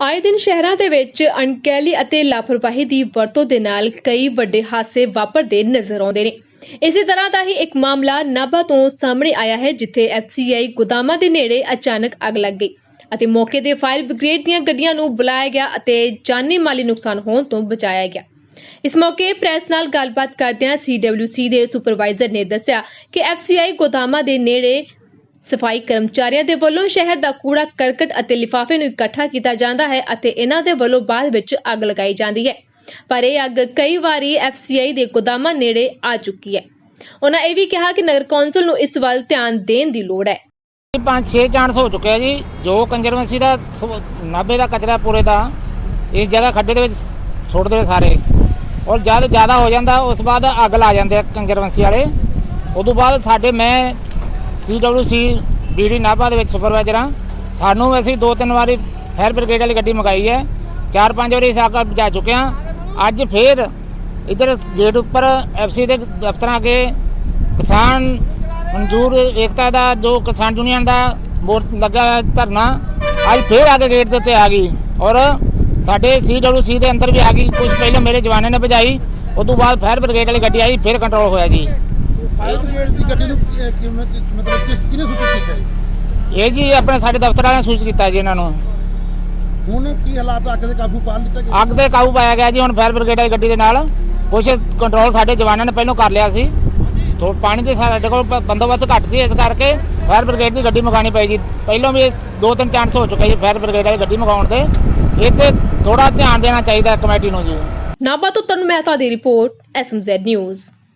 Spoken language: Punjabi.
ਆਏ ਦਿਨ ਸ਼ਹਿਰਾਂ ਦੇ ਵਿੱਚ ਅਣਗਹਿਲੀ ਅਤੇ ਲਾਪਰਵਾਹੀ ਦੀ ਵਰਤੋਂ ਦੇ ਨਾਲ ਕਈ ਵੱਡੇ ਹਾਦਸੇ ਵਾਪਰਦੇ ਨਜ਼ਰ ਆਉਂਦੇ ਨੇ। ਇਸੇ ਤਰ੍ਹਾਂ ਦਾ ਹੀ ਇੱਕ ਮਾਮਲਾ ਨਾਭਾ ਤੋਂ ਸਾਹਮਣੇ ਆਇਆ ਹੈ, ਜਿੱਥੇ ਐਫਸੀਆਈ ਗੋਦਾਮਾਂ ਦੇ ਨੇੜੇ ਅਚਾਨਕ ਅੱਗ ਲੱਗ ਗਈ ਅਤੇ ਮੌਕੇ ਤੇ ਫਾਇਰ ਬ੍ਰਿਗੇਡ ਦੀਆਂ ਗੱਡੀਆਂ ਨੂੰ ਬੁਲਾਇਆ ਗਿਆ ਅਤੇ ਜਾਨੀ ਮਾਲੀ ਨੁਕਸਾਨ ਹੋਣ ਤੋਂ ਬਚਾਇਆ ਗਿਆ। ਇਸ ਮੌਕੇ ਪ੍ਰੈਸ ਨਾਲ ਗੱਲਬਾਤ ਕਰਦਿਆਂ ਸੀਡਬਲਯੂਸੀ ਦੇ ਸੁਪਰਵਾਈਜ਼ਰ ਨੇ ਦੱਸਿਆ ਕਿ ਐਫਸੀਆਈ ਗੋਦਾਮਾਂ ਦੇ ਨੇੜੇ ਸਫ਼ਾਈ ਕਰਮਚਾਰੀਆਂ ਦੇ ਵੱਲੋਂ ਸ਼ਹਿਰ ਦਾ ਕੂੜਾ, ਕਰਕਟ ਅਤੇ ਲਿਫਾਫੇ ਨੂੰ ਇਕੱਠਾ ਕੀਤਾ ਜਾਂਦਾ ਹੈ ਅਤੇ ਇਹਨਾਂ ਦੇ ਵੱਲੋਂ ਬਾਅਦ ਵਿੱਚ ਅੱਗ ਲਗਾਈ ਜਾਂਦੀ ਹੈ। ਪਰ ਇਹ ਅੱਗ ਕਈ ਵਾਰੀ ਐਫਸੀਆਈ ਦੇ ਗੋਦਾਮਾਂ ਨੇੜੇ ਆ ਚੁੱਕੀ ਹੈ। ਉਹਨਾਂ ਇਹ ਵੀ ਕਿਹਾ ਕਿ ਨਗਰ ਕੌਂਸਲ ਨੂੰ ਇਸ ਵੱਲ ਧਿਆਨ ਦੇਣ ਦੀ ਲੋੜ ਹੈ। ਪੰਜ ਛੇ ਚਾਂਸ ਹੋ ਚੁੱਕਿਆ ਜੀ। ਜੋ ਕੰਜਰਵੈਂਸੀ ਦਾ ਸ- ਨਾਭੇ ਦਾ ਕਚਰਾ ਪੂਰੇ ਦਾ, ਇਸ ਜਗ੍ਹਾ ਖੱਡੇ ਦੇ ਵਿੱਚ ਸੁੱਟਦੇ ਨੇ ਸਾਰੇ। ਔਰ ਜਦ ਜ਼ਿਆਦਾ ਹੋ ਜਾਂਦਾ, ਉਸ ਬਾਅਦ ਅੱਗ ਲਾ ਜਾਂਦੇ ਆ ਕੰਜਰਵੈਂਸੀ ਵਾਲੇ। ਉਦੋਂ ਬਾਅਦ ਸਾਡੇ ਮੈਂ ਸੀਡਬਲਯੂਸੀ ਬੀਡੀ ਨਾਭਾ ਦੇ ਵਿੱਚ ਸੁਪਰਵਾਈਜ਼ਰ ਹਾਂ। ਸਾਨੂੰ ਅਸੀਂ ਦੋ ਤਿੰਨ ਵਾਰੀ ਫਾਇਰ ਬ੍ਰਿਗੇਡ ਵਾਲੀ ਗੱਡੀ ਮੰਗਾਈ ਹੈ। ਚਾਰ ਪੰਜ ਵਾਰੀ ਇਸ ਅੱਗ ਬੁਝਾ ਚੁੱਕੇ ਹਾਂ। ਅੱਜ ਫੇਰ ਇਧਰ ਗੇਟ ਉੱਪਰ ਐਫਸੀ ਦੇ ਦਫ਼ਤਰਾਂ ਅੱਗੇ ਕਿਸਾਨ ਮਨਜ਼ੂਰ ਏਕਤਾ ਦਾ, ਜੋ ਕਿਸਾਨ ਯੂਨੀਅਨ ਦਾ ਬੋਰਡ ਲੱਗਾ ਹੋਇਆ ਧਰਨਾ, ਅੱਜ ਫੇਰ ਆ ਕੇ ਗੇਟ ਦੇ ਉੱਤੇ ਆ ਗਈ। ਔਰ ਸਾਡੇ ਸੀਡਬਲਯੂਸੀ ਦੇ ਅੰਦਰ ਵੀ ਆ ਗਈ। ਕੁਝ ਪਹਿਲਾਂ ਮੇਰੇ ਜਵਾਨਾਂ ਨੇ ਭਜਾਈ ਉਸ ਤੋਂ ਬਾਅਦ ਫਾਇਰ ਬ੍ਰਿਗੇਡ ਵਾਲੀ ਗੱਡੀ ਆਈ, ਫਿਰ ਕੰਟਰੋਲ ਹੋਇਆ ਜੀ। ਫਾਇਰ ਬ੍ਰਿਗੇਡ ਦੀ ਗੱਡੀ ਨੂੰ ਕੀ- ਕਿਵੇਂ ਮਤਲਬ ਕਿਸ ਕਿਹਨੇ ਸੂਚਿਤ ਕੀਤਾ ਜੀ? ਇਹ ਜੀ ਆਪਣੇ ਸਾਡੇ ਦਫ਼ਤਰ ਵਾਲਿਆਂ ਨੇ ਸੂਚਿਤ ਕੀਤਾ ਜੀ ਇਹਨਾਂ ਨੂੰ। ਹੁਣ ਕੀ ਹਾਲਾਤ ਆ, ਅੱਗ ਦੇ ਕਾਬੂ ਪਾ ਲਿੱਤਾ ਗਿਆ ਅੱਗ ਤੇ ਕਾਬੂ ਪਾਇਆ ਗਿਆ ਜੀ ਹੁਣ ਫਾਇਰ ਬ੍ਰਿਗੇਡ ਵਾਲੀ ਗੱਡੀ ਦੇ ਨਾਲ। ਕੁਝ ਕੰਟਰੋਲ ਸਾਡੇ ਜਵਾਨਾਂ ਨੇ ਪਹਿਲਾਂ ਕਰ ਲਿਆ ਸੀ। ਥੋ ਪਾਣੀ ਦੇ ਸਾਡੇ ਕੋਲ ਬ- ਬੰਦੋਬਸਤ ਘੱਟ ਸੀ ਇਸ ਕਰਕੇ ਫਾਇਰ ਬ੍ਰਿਗੇਡ ਦੀ ਗੱਡੀ ਮੰਗਾਣੀ ਪਈ ਜੀ। ਪਹਿਲਾਂ ਵੀ ਇਹ ਦੋ ਤਿੰਨ ਚਾਂਸ ਹੋ ਚੁੱਕੇ ਜੀ ਫਾਇਰ ਬ੍ਰਿਗੇਡ ਵਾਲੀ ਗੱਡੀ ਮੰਗਾਉਣ ਦੇ। ਇਹ ਤੇ ਥੋੜਾ ਧਿਆਨ ਦੇਣਾ ਚਾਹੀਦਾ ਕਮੇਟੀ ਨੂੰ ਜੀ। ਨਾਭਾ ਤੋਂ ਤਰਨ ਮਹਿਤਾ ਦੀ ਰਿਪੋਰਟ ਐਸਐਮਜ਼ੈਡ ਨਿਊਜ਼